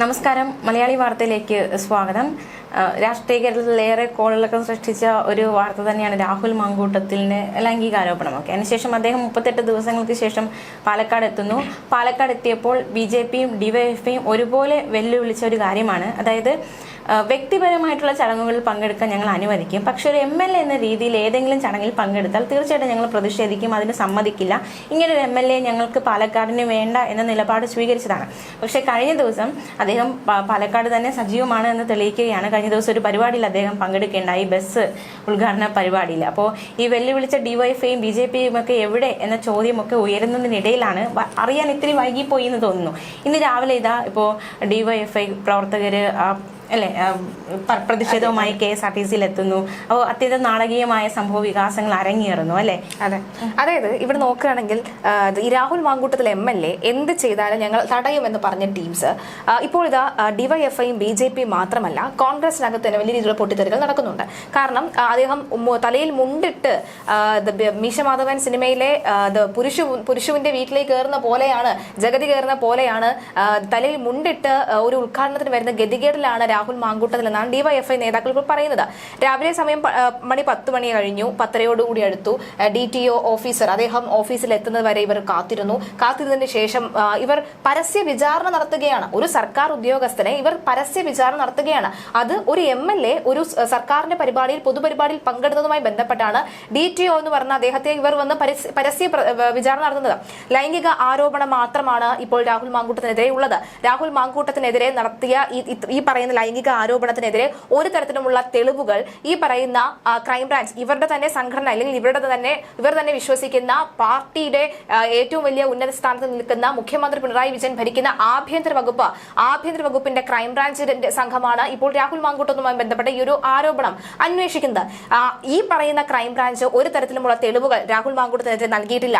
നമസ്കാരം. മലയാളി വാർത്തയിലേക്ക് സ്വാഗതം. രാഷ്ട്രീയ കേരളത്തിലേറെ കോളിളക്കം സൃഷ്ടിച്ച ഒരു വാർത്ത തന്നെയാണ് രാഹുൽ മാങ്കൂട്ടത്തിന്റെ ലൈംഗികാരോപണമൊക്കെ. അതിനുശേഷം അദ്ദേഹം മുപ്പത്തെട്ട് ദിവസങ്ങൾക്ക് ശേഷം പാലക്കാട് എത്തുന്നു. പാലക്കാട് എത്തിയപ്പോൾ ബി ജെ പിയും ഒരുപോലെ വെല്ലുവിളിച്ച ഒരു കാര്യമാണ്. അതായത് വ്യക്തിപരമായിട്ടുള്ള ചടങ്ങുകളിൽ പങ്കെടുക്കാൻ ഞങ്ങൾ അനുവദിക്കും. പക്ഷെ ഒരു എം എൽ എ എന്ന രീതിയിൽ ഏതെങ്കിലും ചടങ്ങിൽ പങ്കെടുത്താൽ തീർച്ചയായിട്ടും ഞങ്ങൾ പ്രതിഷേധിക്കും അതിന് സമ്മതിക്കില്ല. ഇങ്ങനെ ഒരു എം എൽ എ ഞങ്ങൾക്ക് പാലക്കാടിന് വേണ്ട എന്ന നിലപാട് സ്വീകരിച്ചതാണ്. പക്ഷേ കഴിഞ്ഞ ദിവസം അദ്ദേഹം പാലക്കാട് തന്നെ സജീവമാണ് എന്ന് തെളിയിക്കുകയാണ്. കഴിഞ്ഞ ദിവസം ഒരു പരിപാടിയിൽ അദ്ദേഹം പങ്കെടുക്കേണ്ടായി ബസ് ഉദ്ഘാടന പരിപാടിയിൽ. അപ്പോൾ ഈ വെല്ലുവിളിച്ച ഡിവൈഎഫ്ഐയും ബി ജെ പിയും ഒക്കെ എവിടെ എന്ന ചോദ്യമൊക്കെ ഉയരുന്നതിനിടയിലാണ് അറിയാൻ ഇത്തിരി വൈകിപ്പോയി എന്ന് തോന്നുന്നു. ഇന്ന് രാവിലെ ഇതാ ഇപ്പോൾ ഡിവൈഎഫ്ഐ പ്രവർത്തകര് ആ, അല്ലെ? പ- പ്രതിഷേധവുമായി കെ എസ് ആർ ടി സിയിൽ എത്തുന്നു അപ്പോൾ അത്യന്തം നാടകീയമായ സംഭവ വികാസങ്ങൾ അരങ്ങേറുന്നു അല്ലെ? അതെ. അതായത് ഇവിടെ നോക്കുകയാണെങ്കിൽ ഈ Rahul Mamkootathil M L A എന്ത് ചെയ്താലും ഞങ്ങൾ തടയുമെന്ന് പറഞ്ഞ ടീംസ് ഇപ്പോൾ ഇതാ ഡിവൈഎഫ്ഐയും ബി ജെ പിയും മാത്രമല്ല കോൺഗ്രസിനകത്ത് തന്നെ വലിയ രീതിയിലുള്ള പൊട്ടിത്തെറികൾ നടക്കുന്നുണ്ട്. കാരണം അദ്ദേഹം തലയിൽ മുണ്ടിട്ട് മീശമാധവൻ മീശ മാധവൻ സിനിമയിലെ പുരുഷു പുരുഷുവിന്റെ വീട്ടിലേക്ക് കയറുന്ന പോലെയാണ് ജഗതി കയറുന്ന പോലെയാണ് തലയിൽ മുണ്ടിട്ട് ഒരു ഉദ്ഘാടനത്തിന് വരുന്ന ഗതികേടിലാണ് രാഹുൽ മാങ്കൂട്ടത്തിൽ എന്നാണ് ഡിവൈഎഫ്ഐ നേതാക്കൾ ഇപ്പോൾ പറയുന്നത്. രാവിലെ സമയം മണി പത്ത് മണി കഴിഞ്ഞു. പത്തരയോടുകൂടി അടുത്തു. ഡി ടി ഒ ഓഫീസർ അദ്ദേഹം ഓഫീസിൽ എത്തുന്നത് വരെ ഇവർ കാത്തിരുന്നു. കാത്തിരുന്നതിന് ശേഷം ഇവർ പരസ്യ വിചാരണ നടത്തുകയാണ്. ഒരു സർക്കാർ ഉദ്യോഗസ്ഥനെ ഇവർ പരസ്യ വിചാരണ നടത്തുകയാണ്. അത് ഒരു എം എൽ എ ഒരു സർക്കാരിന്റെ പരിപാടിയിൽ പൊതുപരിപാടിയിൽ പങ്കെടുത്തതുമായി ബന്ധപ്പെട്ടാണ് ഡി ടി ഒ എന്ന് പറഞ്ഞ അദ്ദേഹത്തെ ഇവർ വന്ന് പരസ്യ- വിചാരണ നടത്തുന്നത്. ലൈംഗിക ആരോപണം മാത്രമാണ് ഇപ്പോൾ രാഹുൽ മാങ്കൂട്ടത്തിനെതിരെ ഉള്ളത്. രാഹുൽ മാങ്കൂട്ടത്തിനെതിരെ നടത്തിയ ഈ പറയുന്ന ലൈംഗിക ആരോപണത്തിനെതിരെ ഒരു തരത്തിലുമുള്ള തെളിവുകൾ ഈ പറയുന്ന ക്രൈംബ്രാഞ്ച് ഇവരുടെ തന്നെ സംഘടന അല്ലെങ്കിൽ ഇവരുടെ തന്നെ ഇവർ തന്നെ വിശ്വസിക്കുന്ന പാർട്ടിയുടെ ഏറ്റവും വലിയ ഉന്നത സ്ഥാനത്ത് നിൽക്കുന്ന മുഖ്യമന്ത്രി പിണറായി വിജയൻ ഭരിക്കുന്ന ആഭ്യന്തര വകുപ്പ് ആഭ്യന്തര വകുപ്പിന്റെ ക്രൈംബ്രാഞ്ചിന്റെ സംഘമാണ് ഇപ്പോൾ രാഹുൽ മാങ്കൂട്ടത്തുമായി ബന്ധപ്പെട്ട ഈ ഒരു ആരോപണം അന്വേഷിക്കുന്നത്. ഈ പറയുന്ന ക്രൈംബ്രാഞ്ച് ഒരു തരത്തിലുമുള്ള തെളിവുകൾ രാഹുൽ മാങ്കൂട്ടത്തിനെതിരെ നൽകിയിട്ടില്ല.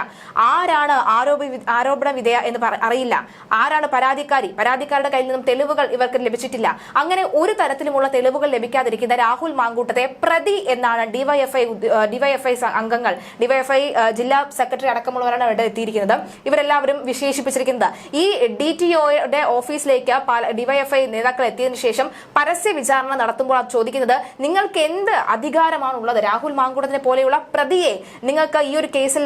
ആരാണ് ആരോപ ആരോപണ വിധേയ എന്ന് അറിയില്ല. ആരാണ് പരാതിക്കാരി? പരാതിക്കാരുടെ കയ്യിൽ നിന്നും തെളിവുകൾ ഇവർക്ക് ലഭിച്ചിട്ടില്ല. അങ്ങനെ ഒരു തരത്തിലുമുള്ള തെളിവുകൾ ലഭിക്കാതിരിക്കുന്ന രാഹുൽ മാങ്കൂട്ടത്തെ പ്രതി എന്നാണ് ഡിവൈഎഫ്ഐ ഡിവൈഎഫ്ഐ അംഗങ്ങൾ ഡിവൈഎഫ്ഐ ജില്ലാ സെക്രട്ടറി അടക്കമുള്ളവരാണ് അവിടെ എത്തിയിരിക്കുന്നത്. ഇവരെല്ലാവരും വിശേഷിപ്പിച്ചിരിക്കുന്നത്. ഈ ഡി ടി ഓഫീസിലേക്ക് ഡിവൈഎഫ്ഐ നേതാക്കൾ എത്തിയതിനു ശേഷം പരസ്യ വിചാരണ നടത്തുമ്പോൾ ചോദിക്കുന്നത് നിങ്ങൾക്ക് എന്ത് അധികാരമാണ് ഉള്ളത് രാഹുൽ മാങ്കൂട്ടത്തിനെ പോലെയുള്ള പ്രതിയെ നിങ്ങൾക്ക് ഈ ഒരു കേസിൽ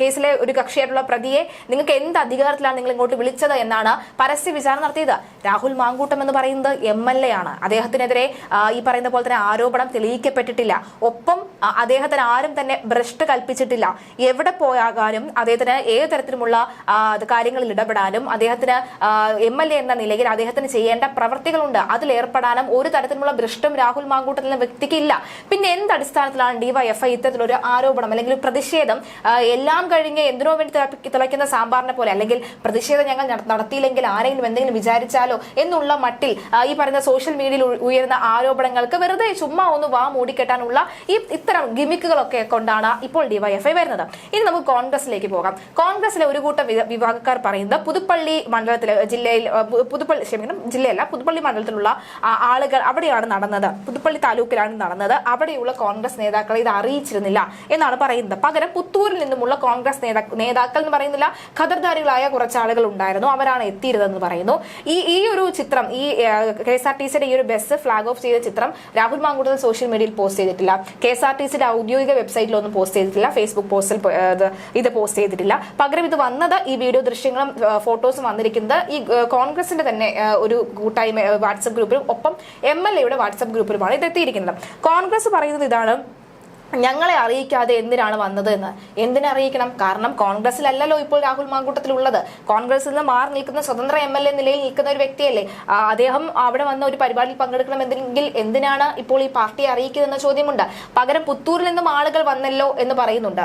കേസിലെ ഒരു കക്ഷിയായിട്ടുള്ള പ്രതിയെ നിങ്ങൾക്ക് എന്ത് അധികാരത്തിലാണ് നിങ്ങൾ ഇങ്ങോട്ട് വിളിച്ചത് എന്നാണ് പരസ്യ വിചാരണ നടത്തിയത്. രാഹുൽ മാങ്കൂട്ടം എന്ന് പറയുന്നത് എം എൽ എ ആണ്. അദ്ദേഹത്തിനെതിരെ ഈ പറയുന്ന പോലെ തന്നെ ആരോപണം തെളിയിക്കപ്പെട്ടിട്ടില്ല. ഒപ്പം അദ്ദേഹത്തിന് ആരും തന്നെ ഭ്രഷ്ട് കൽപ്പിച്ചിട്ടില്ല. എവിടെ പോയാകാനും അദ്ദേഹത്തിന് ഏത് തരത്തിലുമുള്ള കാര്യങ്ങളിൽ ഇടപെടാനും അദ്ദേഹത്തിന് എം എൽ എ എന്ന നിലയിൽ അദ്ദേഹത്തിന് ചെയ്യേണ്ട പ്രവർത്തികളുണ്ട്. അതിലേർപ്പെടാനും ഒരു തരത്തിലുള്ള ഭ്രഷ്ടും രാഹുൽ മാങ്കൂട്ടത്തിൽ എന്ന വ്യക്തിക്ക് ഇല്ല. പിന്നെ എന്ത് അടിസ്ഥാനത്തിലാണ് ഡിവൈഎഫ്ഐ ഇത്തരത്തിലൊരു ആരോപണം അല്ലെങ്കിൽ പ്രതിഷേധം? എല്ലാം കഴിഞ്ഞ് എന്തിനോ വേണ്ടി തിളയ്ക്കുന്ന സാമ്പാറിനെ പോലെ അല്ലെങ്കിൽ പ്രതിഷേധം ഞങ്ങൾ നട- നടത്തിയില്ലെങ്കിൽ ആരെങ്കിലും എന്തെങ്കിലും വിചാരിച്ചാലോ എന്നുള്ള മട്ടിൽ ഈ പറയുന്ന സോഷ്യൽ മീഡിയയിൽ ഉയരുന്ന ആരോപണങ്ങൾക്ക് വെറുതെ ചുമ്മാ ഒന്ന് വാ മൂടിക്കെട്ടാനുള്ള ഈ ഇത്തരം ഗിമിക്കുകളൊക്കെ കൊണ്ടാണ് ഇപ്പോൾ ഡിവൈഎഫ്ഐ വരുന്നത്. ഇനി നമുക്ക് കോൺഗ്രസിലേക്ക് പോകാം. കോൺഗ്രസിലെ ഒരു കൂട്ടം വിഭാഗക്കാർ പറയുന്നത് പുതുപ്പള്ളി മണ്ഡലത്തിലെ ജില്ലയിൽ പുതുപ്പള്ളി ക്ഷമിക്കണം ജില്ലയല്ല പുതുപ്പള്ളി മണ്ഡലത്തിലുള്ള ആളുകൾ അവിടെയാണ് നടന്നത്. പുതുപ്പള്ളി താലൂക്കിലാണ് നടന്നത്. അവിടെയുള്ള കോൺഗ്രസ് നേതാക്കളെ ഇത് അറിയിച്ചിരുന്നില്ല എന്നാണ് പറയുന്നത്. പകരം പുത്തൂരിൽ നിന്നുമുള്ള കോൺഗ്രസ് നേതാ- നേതാക്കൾ എന്ന് പറയുന്നില്ല ഖദർദാരികളായ കുറച്ച് ആളുകൾ ഉണ്ടായിരുന്നു. അവരാണ് എത്തിയിരുന്നതെന്ന് പറയുന്നു. ഈ ഈ ഒരു ചിത്രം ഈ കെ എസ് ആർ ടി സിയുടെ ഈ ഒരു ബസ് ഫ്ലാഗ് ഓഫ് ചെയ്ത ചിത്രം രാഹുൽ മാങ്കൂട്ടൽ സോഷ്യൽ മീഡിയയിൽ പോസ്റ്റ് ചെയ്തിട്ടില്ല. കെ എസ് ആർ ടി സിയുടെ ഔദ്യോഗിക വെബ്സൈറ്റിലൊന്നും പോസ്റ്റ് ചെയ്തിട്ടില്ല. ഫേസ്ബുക്ക് പോസ്റ്റിൽ ഇത് പോസ്റ്റ് ചെയ്തിട്ടില്ല. പകരം ഇത് വന്നത് ഈ വീഡിയോ ദൃശ്യങ്ങളും ഫോട്ടോസും വന്നിരിക്കുന്നത് ഈ കോൺഗ്രസിന്റെ തന്നെ ഒരു കൂട്ടായ്മ വാട്സപ്പ് ഗ്രൂപ്പിലും ഒപ്പം എം എൽ എയുടെ വാട്സപ്പ് ഗ്രൂപ്പിലുമാണ് ഇത് എത്തിയിരിക്കുന്നത്. കോൺഗ്രസ് പറയുന്നത് ഇതാണ് ഞങ്ങളെ അറിയിക്കാതെ എന്തിനാണ് വന്നത് എന്ന്? എന്തിനറിയിക്കണം കാരണം കോൺഗ്രസിലല്ലല്ലോ ഇപ്പോൾ രാഹുൽ മാങ്കൂട്ടത്തിൽ ഉള്ളത് കോൺഗ്രസിൽ നിന്ന് മാറി നിൽക്കുന്ന സ്വതന്ത്ര എം എൽ എ നിലയിൽ നിൽക്കുന്ന ഒരു വ്യക്തിയല്ലേ? അദ്ദേഹം അവിടെ വന്ന ഒരു പരിപാടിയിൽ പങ്കെടുക്കണം എന്തെങ്കിൽ എന്തിനാണ് ഇപ്പോൾ ഈ പാർട്ടിയെ അറിയിക്കുന്നതെന്ന ചോദ്യമുണ്ട്. പകരം പുത്തൂരിൽ നിന്നും ആളുകൾ വന്നല്ലോ എന്ന് പറയുന്നുണ്ട്.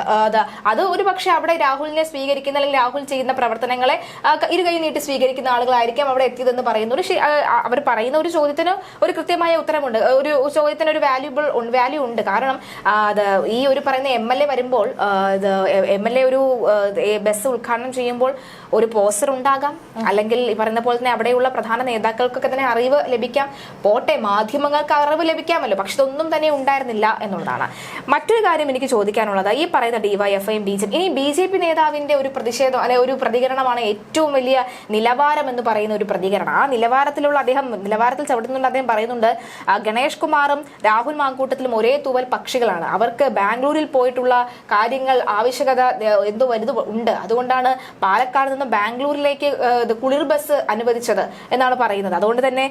അത് ഒരു പക്ഷേ അവിടെ രാഹുലിനെ സ്വീകരിക്കുന്ന അല്ലെങ്കിൽ രാഹുൽ ചെയ്യുന്ന പ്രവർത്തനങ്ങളെ ഇരുകൈ നീട്ടി സ്വീകരിക്കുന്ന ആളുകളായിരിക്കും അവിടെ എത്തിയതെന്ന് പറയുന്നു ഒരു അവർ പറയുന്ന ഒരു ചോദ്യത്തിന് ഒരു കൃത്യമായ ഉത്തരമുണ്ട്. ഒരു ചോദ്യത്തിന് ഒരു വാല്യൂബിൾ വാല്യൂ ഉണ്ട്. കാരണം അത് ഈ ഒരു പറയുന്ന എം എൽ എ വരുമ്പോൾ എം എൽ എ ഒരു ബസ് ഉദ്ഘാടനം ചെയ്യുമ്പോൾ ഒരു പോസ്റ്റർ ഉണ്ടാകാം. അല്ലെങ്കിൽ ഈ പറയുന്ന പോലെ തന്നെ അവിടെയുള്ള പ്രധാന നേതാക്കൾക്കൊക്കെ തന്നെ അറിവ് ലഭിക്കാം. പോട്ടെ മാധ്യമങ്ങൾക്ക് അറിവ് ലഭിക്കാമല്ലോ. പക്ഷെ ഇതൊന്നും തന്നെ ഉണ്ടായിരുന്നില്ല എന്നുള്ളതാണ്. മറ്റൊരു കാര്യം എനിക്ക് ചോദിക്കാനുള്ളത് ഈ പറയുന്ന ഡിവൈഎഫ്ഐയും ബി ജെ പി ഇനി ബി ജെ പി നേതാവിന്റെ ഒരു പ്രതിഷേധം അല്ലെ ഒരു പ്രതികരണമാണ് ഏറ്റവും വലിയ നിലവാരം എന്ന് പറയുന്ന ഒരു പ്രതികരണം. ആ നിലവാരത്തിലുള്ള അദ്ദേഹം നിലവാരത്തിൽ ചവിട്ടുന്നുണ്ട് അദ്ദേഹം പറയുന്നുണ്ട് ഗണേഷ് കുമാറും രാഹുൽ മാങ്കൂട്ടത്തിലും ഒരേ തൂവൽ പക്ഷികളാണ്. അവർക്ക് ബാംഗ്ലൂരിൽ പോയിട്ടുള്ള കാര്യങ്ങൾ ആവശ്യകത എന്തോ വലുത് ഉണ്ട്. അതുകൊണ്ടാണ് പാലക്കാട് നിന്ന് ബാംഗ്ലൂരിലേക്ക് കുളിർ ബസ് അനുവദിച്ചത് എന്നാണ് പറയുന്നത്. അതുകൊണ്ട് തന്നെ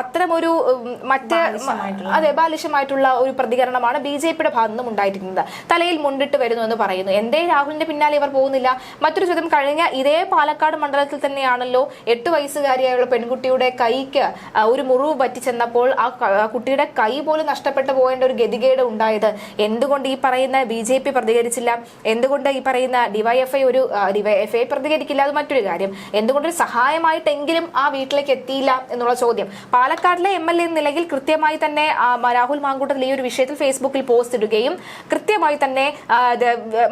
അത്തരമൊരു മറ്റ് അതെ ബാലിശമായിട്ടുള്ള ഒരു പ്രതികരണമാണ് ബി ജെ പിയുടെ ഭാഗത്തു നിന്നും ഉണ്ടായിരിക്കുന്നത്. തലയിൽ മുണ്ടിട്ട് വരുന്നു എന്ന് പറയുന്നു. എന്തേ രാഹുലിന്റെ പിന്നാലെ ഇവർ പോകുന്നില്ല. മറ്റൊരു ചോദ്യം കഴിഞ്ഞ ഇതേ പാലക്കാട് മണ്ഡലത്തിൽ തന്നെയാണല്ലോ എട്ട് വയസ്സുകാരിയായുള്ള പെൺകുട്ടിയുടെ കൈക്ക് ഒരു മുറിവ് പറ്റിച്ചെന്നപ്പോൾ ആ കുട്ടിയുടെ കൈ പോലും നഷ്ടപ്പെട്ടു പോകേണ്ട ഒരു ഗതികേട് ഉണ്ടായത്. എന്തുകൊണ്ട് ഈ പറയുന്ന ബി ജെ പി പ്രതികരിച്ചില്ല? എന്തുകൊണ്ട് ഈ പറയുന്ന ഡിവൈഎഫ്ഐ ഒരു ഡിവൈഎഫ്ഐ പ്രതികരിക്കില്ല? അത് മറ്റൊരു കാര്യം. എന്തുകൊണ്ട് ഒരു സഹായമായിട്ടെങ്കിലും ആ വീട്ടിലേക്ക് എത്തിയില്ല എന്നുള്ള ചോദ്യം. പാലക്കാടിലെ എം എൽ എ നിലയിൽ കൃത്യമായി തന്നെ രാഹുൽ മാങ്കൂട്ടത്തിൽ ഈ ഒരു വിഷയത്തിൽ ഫേസ്ബുക്കിൽ പോസ്റ്റ് ഇടുകയും കൃത്യമായി തന്നെ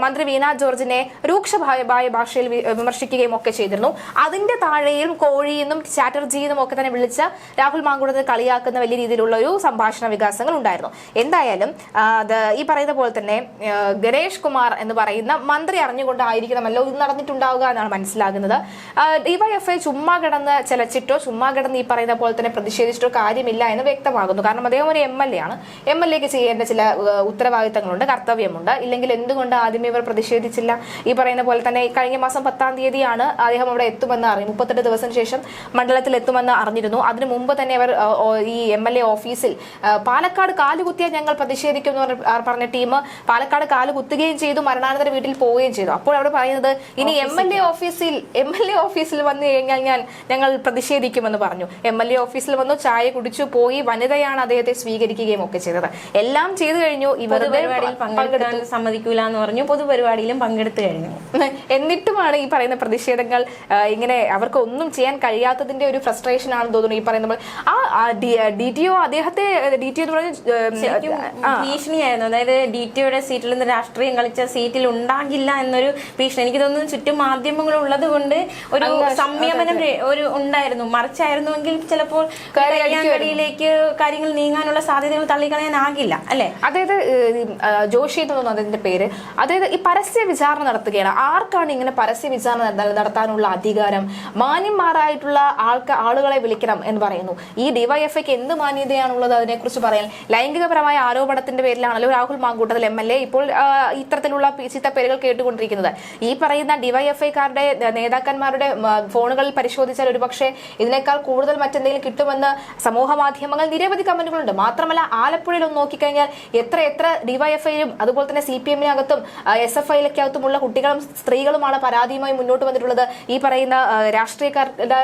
മന്ത്രി വീണ ജോർജിനെ രൂക്ഷഭായ ഭാഷയിൽ വിമർശിക്കുകയും ഒക്കെ ചെയ്തിരുന്നു. അതിന്റെ താഴെയും കോഴിയെന്നും ചാറ്റർജി എന്നും ഒക്കെ തന്നെ വിളിച്ച രാഹുൽ മാങ്കൂട്ടത്തെ കളിയാക്കുന്ന വലിയ രീതിയിലുള്ള ഒരു സംഭാഷണ വികാസങ്ങൾ ഉണ്ടായിരുന്നു. എന്തായാലും ഈ പറയുന്ന പോലെ തന്നെ ഗണേഷ് കുമാർ എന്ന് പറയുന്ന മന്ത്രി അറിഞ്ഞുകൊണ്ടായിരിക്കണമല്ലോ ഇത് നടന്നിട്ടുണ്ടാവുക എന്നാണ് മനസ്സിലാകുന്നത്. ഡിവൈഎഫ്ഐ ചുമ്മാ കിടന്ന് ചലച്ചിട്ടോ ചുമ്മാ കിടന്ന് ഈ പറയുന്ന പോലെ തന്നെ പ്രതിഷേധിച്ചിട്ടോ കാര്യമില്ല എന്ന് വ്യക്തമാകുന്നു. കാരണം അദ്ദേഹം ഒരു എം എൽ എ ആണ്. എം എൽ എക്ക് ചെയ്യേണ്ട ചില ഉത്തരവാദിത്തങ്ങളുണ്ട് കർത്തവ്യമുണ്ട്. ഇല്ലെങ്കിൽ എന്തുകൊണ്ട് ആദ്യമേ ഇവർ പ്രതിഷേധിച്ചില്ല? ഈ പറയുന്ന പോലെ തന്നെ കഴിഞ്ഞ മാസം പത്താം തീയതിയാണ് അദ്ദേഹം അവിടെ എത്തുമെന്ന് അറിയും മുപ്പത്തെട്ട് ദിവസം ശേഷം മണ്ഡലത്തിൽ എത്തുമെന്ന് അറിഞ്ഞിരുന്നു. അതിനു മുമ്പ് തന്നെ അവർ ഈ എം എൽ എ ഓഫീസിൽ പാലക്കാട് കാലുകുത്തിയാൽ ഞങ്ങൾ പ്രതിഷേധിക്കും എന്ന് പറഞ്ഞ- ടീം പാലക്കാട് കാൽ കുത്തുകയും ചെയ്തു മരണാനന്തര വീട്ടിൽ പോവുകയും ചെയ്തു. അപ്പോൾ അവിടെ പറയുന്നത് ഇനി എം എൽ എ ഓഫീസിൽ എം എൽ എ ഓഫീസിൽ വന്നു കഴിഞ്ഞാൽ ഞാൻ ഞങ്ങൾ പ്രതിഷേധിക്കുമെന്ന് പറഞ്ഞു. എം എൽ എ ഓഫീസിൽ വന്നു ചായ കുടിച്ചു പോയി വനിതയാണ് അദ്ദേഹത്തെ സ്വീകരിക്കുകയും ഒക്കെ ചെയ്തത്. എല്ലാം ചെയ്തു കഴിഞ്ഞു. ഇവർ പരിപാടിയിൽ പങ്കെടുക്കാൻ സമ്മതിക്കൂല എന്ന് പറഞ്ഞു. പൊതുപരിപാടിയിലും പങ്കെടുത്തു കഴിഞ്ഞു. എന്നിട്ടുമാണ് ഈ പറയുന്ന പ്രതിഷേധങ്ങൾ ഇങ്ങനെ അവർക്ക് ഒന്നും ചെയ്യാൻ കഴിയാത്തതിന്റെ ഒരു ഫ്രസ്ട്രേഷൻ ആണെന്ന് തോന്നുന്നു ഈ പറയുന്ന ആ ഡി ടി ഒ അദ്ദേഹത്തെ ഡി ടി എന്ന് പറഞ്ഞ ഭീഷണിയായിരുന്നു. അതായത് ഡി ടിയുടെ സീറ്റിൽ നിന്ന് രാഷ്ട്രീയം കളിച്ച സീറ്റിൽ ഉണ്ടാകില്ല എന്നൊരു ഭീഷണി. എനിക്ക് തോന്നുന്നു ചുറ്റും മാധ്യമങ്ങൾ ഉള്ളത് കൊണ്ട് ഒരു സംയമനം ഒരു ഉണ്ടായിരുന്നു. മറിച്ചായിരുന്നുവെങ്കിൽ ചിലപ്പോൾ കടിയിലേക്ക് കാര്യങ്ങൾ നീങ്ങാനുള്ള സാധ്യതകൾ തള്ളിക്കളയാനാകില്ല അല്ലെ? അതായത് ജോഷി എന്ന് തോന്നുന്നു അതിന്റെ പേര്. അതായത് ഈ പരസ്യ വിചാരണ നടത്തുകയാണ്. ആർക്കാണ് ഇങ്ങനെ പരസ്യ വിചാരണ നട- നടത്താനുള്ള അധികാരം? മാന്യന്മാരായിട്ടുള്ള ആൾക്ക ആളുകളെ വിളിക്കണം എന്ന് പറയുന്നു. ഈ ഡിവൈഎഫ്ഐക്ക് എന്ത് മാന്യതയാണുള്ളത് അതിനെക്കുറിച്ച് പറയാൻ? ലൈംഗികപരമായ ആരോപണത്തിന്റെ പേരിലാണല്ലോ Rahul Mamkootathil M L A ഇപ്പോൾ ഇത്തരത്തിലുള്ള ചീത്ത പേരുകൾ കേട്ടുകൊണ്ടിരിക്കുന്നത്. ഈ പറയുന്ന ഡിവൈഎഫ്ഐക്കാരുടെ നേതാക്കന്മാരുടെ ഫോണുകളിൽ പരിശോധിച്ചാൽ ഒരുപക്ഷെ ഇതിനേക്കാൾ കൂടുതൽ മറ്റെന്തെങ്കിലും കിട്ടുമെന്ന് സമൂഹ മാധ്യമങ്ങൾ നിരവധി കമന്റുകളുണ്ട്. മാത്രമല്ല ആലപ്പുഴയിൽ ഒന്ന് നോക്കിക്കഴിഞ്ഞാൽ എത്ര എത്ര ഡിവൈഎഫ്ഐയിലും അതുപോലെ തന്നെ സി പി എമ്മിനകത്തും എസ് എഫ് ഉള്ള കുട്ടികളും സ്ത്രീകളുമാണ് പരാതിയുമായി മുന്നോട്ട് വന്നിട്ടുള്ളത്. ഈ പറയുന്ന രാഷ്ട്രീയക്കാരുടെ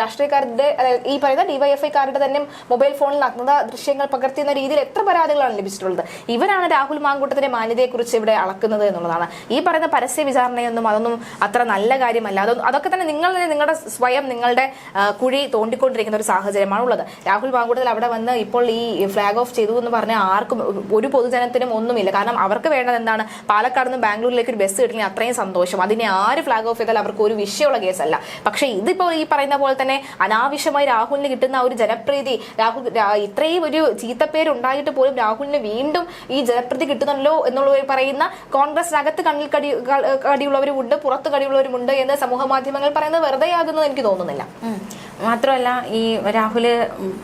രാഷ്ട്രീയക്കാരുടെ ഈ പറയുന്ന ഡിവൈഎഫ്ഐക്കാരുടെ തന്നെ മൊബൈൽ ഫോണിൽ നഗ്നത ദൃശ്യങ്ങൾ പകർത്തിയെന്ന രീതിയിൽ എത്ര പരാതികളാണ് ലഭിച്ചിട്ടുള്ളത്. ഇവരാണ് രാഹുൽ മാങ്കൂട്ടത്തിന്റെ മാന്യതയെക്കുറിച്ച് ഇവിടെ അളക്കുന്നത് എന്നുള്ളതാണ്? ഈ പറയുന്ന പരസ്യ വിചാരണയൊന്നും അതൊന്നും അത്ര നല്ല കാര്യമല്ല. അതൊന്നും അതൊക്കെ തന്നെ നിങ്ങൾ നിങ്ങളുടെ സ്വയം നിങ്ങളുടെ കുഴി തോണ്ടിക്കൊണ്ടിരിക്കുന്ന ഒരു സാഹചര്യമാണ് ഉള്ളത് രാഹുൽ മാങ്കൂട്ടത്തിൽ അവിടെ വന്ന് ഇപ്പോൾ ഈ ഫ്ലാഗ് ഓഫ് ചെയ്തു എന്ന് പറഞ്ഞാൽ ആർക്കും ഒരു പൊതുജനത്തിനും ഒന്നുമില്ല. കാരണം അവർക്ക് വേണ്ടത് എന്താണ്? പാലക്കാട് നിന്ന് ബാംഗ്ലൂരിലേക്ക് ഒരു ബസ് കിട്ടില്ലെങ്കിൽ അത്രയും സന്തോഷം. അതിനെ ആര് ഫ്ലാഗ് ഓഫ് ചെയ്താൽ അവർക്ക് ഒരു വിഷയമുള്ള കേസല്ല. പക്ഷേ ഇതിപ്പോൾ ഈ പറയുന്ന പോലെ തന്നെ അനാവശ്യമായി രാഹുലിന് കിട്ടുന്ന ഒരു ജനപ്രീതി രാഹുൽ ഇത്രയും ഒരു ചീത്തപ്പേരുണ്ടായിട്ട് പോലും രാഹുലിന് വീണ്ടും ഈ ജനപ്രീതി കിട്ടുന്നല്ലോ എന്നുള്ള പറയുന്ന പറയുന്ന കോൺഗ്രസിനകത്ത് കണ്ണിൽ കടി കടിയുള്ളവരുമുണ്ട് പുറത്ത് കടിയുള്ളവരുമുണ്ട് എന്ന് സമൂഹ മാധ്യമങ്ങൾ പറയുന്നത് വെറുതെ ആകുന്നത് എനിക്ക് തോന്നുന്നില്ല. മാത്രമല്ല ഈ രാഹുൽ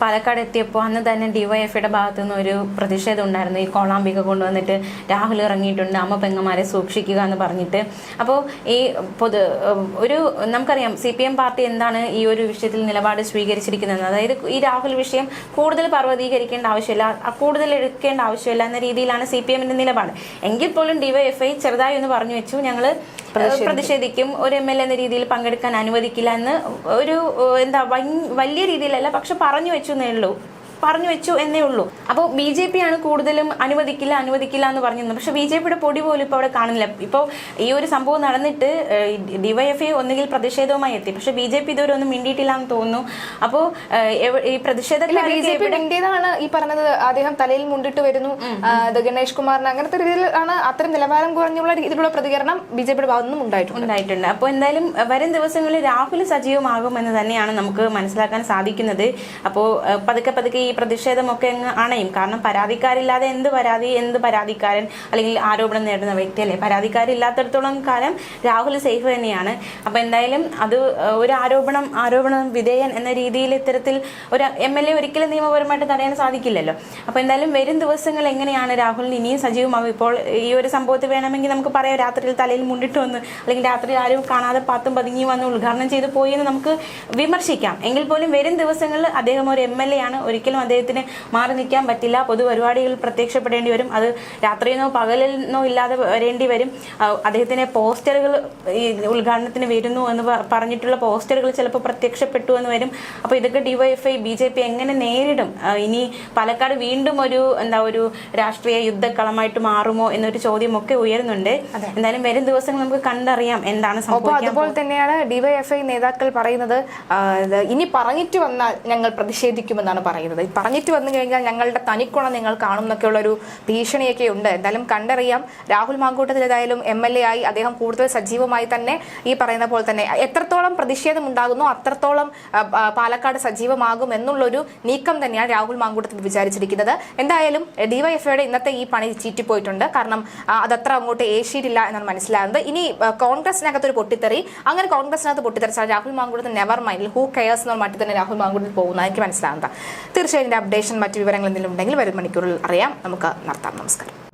പാലക്കാട് എത്തിയപ്പോൾ അന്ന് തന്നെ ഡിവൈഎഫ്ഐയുടെ ഭാഗത്തു നിന്ന് ഒരു പ്രതിഷേധം ഉണ്ടായിരുന്നു. ഈ കോളാമ്പിക കൊണ്ടുവന്നിട്ട് രാഹുൽ ഇറങ്ങിയിട്ടുണ്ട് അമ്മ പെങ്ങന്മാരെ സൂക്ഷിക്കുക എന്ന് പറഞ്ഞിട്ട്. അപ്പോൾ ഈ പൊതു ഒരു നമുക്കറിയാം സി പി എം പാർട്ടി എന്താണ് ഈ ഒരു വിഷയത്തിൽ നിലപാട് സ്വീകരിച്ചിരിക്കുന്നത്? അതായത് ഈ രാഹുൽ വിഷയം കൂടുതൽ പർവതീകരിക്കേണ്ട ആവശ്യമില്ല കൂടുതൽ എടുക്കേണ്ട ആവശ്യമില്ല എന്ന രീതിയിലാണ് സി പി എമ്മിന്റെ നിലപാട്. എങ്കിൽ പോലും ഡിവൈഎഫ്ഐ ചെറുതായി ഒന്ന് പറഞ്ഞു വെച്ചു. ഞങ്ങൾ പ്രതിഷേധിക്കും. ഒരു എം എൽ എന്ന രീതിയിൽ പങ്കെടുക്കാൻ അനുവദിക്കില്ല എന്ന് ഒരു എന്താ വലിയ രീതിയിലല്ല പക്ഷെ പറഞ്ഞു വെച്ചു എന്നേ ഉള്ളൂ. പറഞ്ഞു വെച്ചു എന്നേ ഉള്ളൂ. അപ്പോൾ ബി ജെ പി ആണ് കൂടുതലും അനുവദിക്കില്ല അനുവദിക്കില്ല എന്ന് പറഞ്ഞിരുന്നത്. പക്ഷെ ബി ജെ പിയുടെ പൊടി പോലും ഇപ്പോൾ അവിടെ കാണുന്നില്ല. ഇപ്പോൾ ഈ ഒരു സംഭവം നടന്നിട്ട് ഡിവൈഎഫ്ഐ ഒന്നുകിൽ പ്രതിഷേധവുമായി എത്തി. പക്ഷെ ബി ജെ പി ഇതുവരെ ഒന്നും മിണ്ടിയിട്ടില്ല എന്ന് തോന്നുന്നു. അപ്പോൾ ഈ ഇല്ല ബി പ്രതിഷേധക്കാരൊക്കെ ജെ പി എവിടെ- ഈ പറഞ്ഞത്. അദ്ദേഹം തലയിൽ മുണ്ടിട്ട് വരുന്നു. ഗണേഷ് കുമാറിന് അങ്ങനത്തെ രീതിയിലാണ് അത്തരം നിലവാരം കുറഞ്ഞുള്ള രീതിയിലുള്ള പ്രതികരണം ബി ജെ പിയുടെ ഭാഗത്തുനിന്നും ഉണ്ടായിട്ടുണ്ട്. ഉണ്ടായിട്ടുണ്ട്. അപ്പോൾ എന്തായാലും വരും ദിവസങ്ങളിൽ രാഹുൽ സജീവമാകുമെന്ന് തന്നെയാണ് നമുക്ക് മനസ്സിലാക്കാൻ സാധിക്കുന്നത്. അപ്പോൾ പതുക്കെ പതുക്കെ ഈ പ്രതിഷേധമൊക്കെ അങ്ങ് അണയും. കാരണം പരാതിക്കാരില്ലാതെ എന്ത് പരാതി? എന്ത് പരാതിക്കാരൻ അല്ലെങ്കിൽ ആരോപണം നേടുന്ന വ്യക്തി അല്ലേ പരാതിക്കാരില്ലാത്തടത്തോളം കാലം രാഹുൽ സേഫ് തന്നെയാണ്. അപ്പോൾ എന്തായാലും അത് ഒരു ആരോപണം ആരോപണം വിധേയൻ എന്ന രീതിയിൽ ഇത്തരത്തിൽ ഒരു എം എൽ എ ഒരിക്കലും നിയമപരമായിട്ട് തടയാൻ സാധിക്കില്ലല്ലോ. അപ്പോൾ എന്തായാലും വരും ദിവസങ്ങൾ എങ്ങനെയാണ് രാഹുലിന് ഇനിയും സജീവമാവും? ഇപ്പോൾ ഈ ഒരു സംഭവത്തിൽ വേണമെങ്കിൽ നമുക്ക് പറയാം രാത്രിയിൽ തലയിൽ മുണ്ടിട്ട് വന്ന് അല്ലെങ്കിൽ രാത്രി ആരും കാണാതെ പാത്തും പതുങ്ങി വന്ന് ഉദ്ഘാടനം ചെയ്തു പോയി എന്ന് നമുക്ക് വിമർശിക്കാം. എങ്കിൽ പോലും വരും ദിവസങ്ങളിൽ അദ്ദേഹം ഒരു എം എൽ എ ആണ്. ഒരിക്കലും അദ്ദേഹത്തിന് മാറി നിൽക്കാൻ പറ്റില്ല. പൊതുപരിപാടികൾ പ്രത്യക്ഷപ്പെടേണ്ടി വരും. അത് രാത്രിയെന്നോ പകലെന്നോ ഇല്ലാതെ വരേണ്ടി വരും. അദ്ദേഹത്തിന് പോസ്റ്ററുകൾ ഈ ഉദ്ഘാടനത്തിന് വരുന്നു എന്ന് പറഞ്ഞിട്ടുള്ള പോസ്റ്ററുകൾ ചിലപ്പോൾ പ്രത്യക്ഷപ്പെട്ടു എന്ന് വരും. അപ്പോൾ ഇതൊക്കെ ഡിവൈഎഫ്ഐ ബി ജെ പി എങ്ങനെ നേരിടും? ഇനി പാലക്കാട് വീണ്ടും ഒരു എന്താ ഒരു രാഷ്ട്രീയ യുദ്ധക്കളമായിട്ട് മാറുമോ എന്നൊരു ചോദ്യമൊക്കെ ഉയരുന്നുണ്ട്. എന്തായാലും വരും ദിവസങ്ങൾ നമുക്ക് കണ്ടറിയാം എന്താണ് സംഭവം അതുപോലെ തന്നെയാണ് ഡിവൈഎഫ്ഐ നേതാക്കൾ പറയുന്നത് ഇനി പറഞ്ഞിട്ട് വന്നാൽ ഞങ്ങൾ പ്രതിഷേധിക്കുമെന്നാണ് പറയുന്നത്. പറഞ്ഞിട്ട് വന്നു കഴിഞ്ഞാൽ ഞങ്ങളുടെ തനിക്കുണം നിങ്ങൾ കാണും എന്നൊക്കെയുള്ള ഒരു ഭീഷണിയൊക്കെ ഉണ്ട് എന്തായാലും കണ്ടറിയാം. രാഹുൽ മാങ്കൂട്ടത്തിൽ ഏതായാലും എം എൽ എ ആയി അദ്ദേഹം കൂടുതൽ സജീവമായി തന്നെ ഈ പറയുന്ന പോലെ തന്നെ. എത്രത്തോളം പ്രതിഷേധം ഉണ്ടാകുന്നു അത്രത്തോളം പാലക്കാട് സജീവമാകും എന്നുള്ളൊരു നീക്കം തന്നെയാണ് രാഹുൽ മാങ്കൂട്ടത്തിൽ വിചാരിച്ചിരിക്കുന്നത്. എന്തായാലും ഡിവൈഎഫ്ഐയുടെ ഇന്നത്തെ ഈ പണി ചീറ്റിപ്പോയിട്ടുണ്ട്. കാരണം അതത്ര അങ്ങോട്ട് ഏഷ്യയിലില്ല എന്നാണ് മനസ്സിലാകുന്നത്. ഇനി കോൺഗ്രസിനകത്ത് ഒരു പൊട്ടിത്തെറി. അങ്ങനെ കോൺഗ്രസിനകത്ത് പൊട്ടിത്തെറിച്ചാൽ രാഹുൽ മാങ്കൂട്ടത്തിൽ നെവർ മൈൻഡിൽ ഹൂ കെയേഴ്സ് എന്ന് മട്ടിൽ തന്നെ രാഹുൽ മാങ്കൂട്ടത്തിൽ പോകുന്ന എനിക്ക് മനസ്സിലാകുന്നത്. തീർച്ചയായും ഇതിന്റെ അപ്ഡേഷൻ മറ്റു വിവരങ്ങൾ എന്തെങ്കിലും ഉണ്ടെങ്കിൽ വരും മണിക്കൂറിൽ അറിയാം. നമുക്ക് നടത്താം. നമസ്കാരം.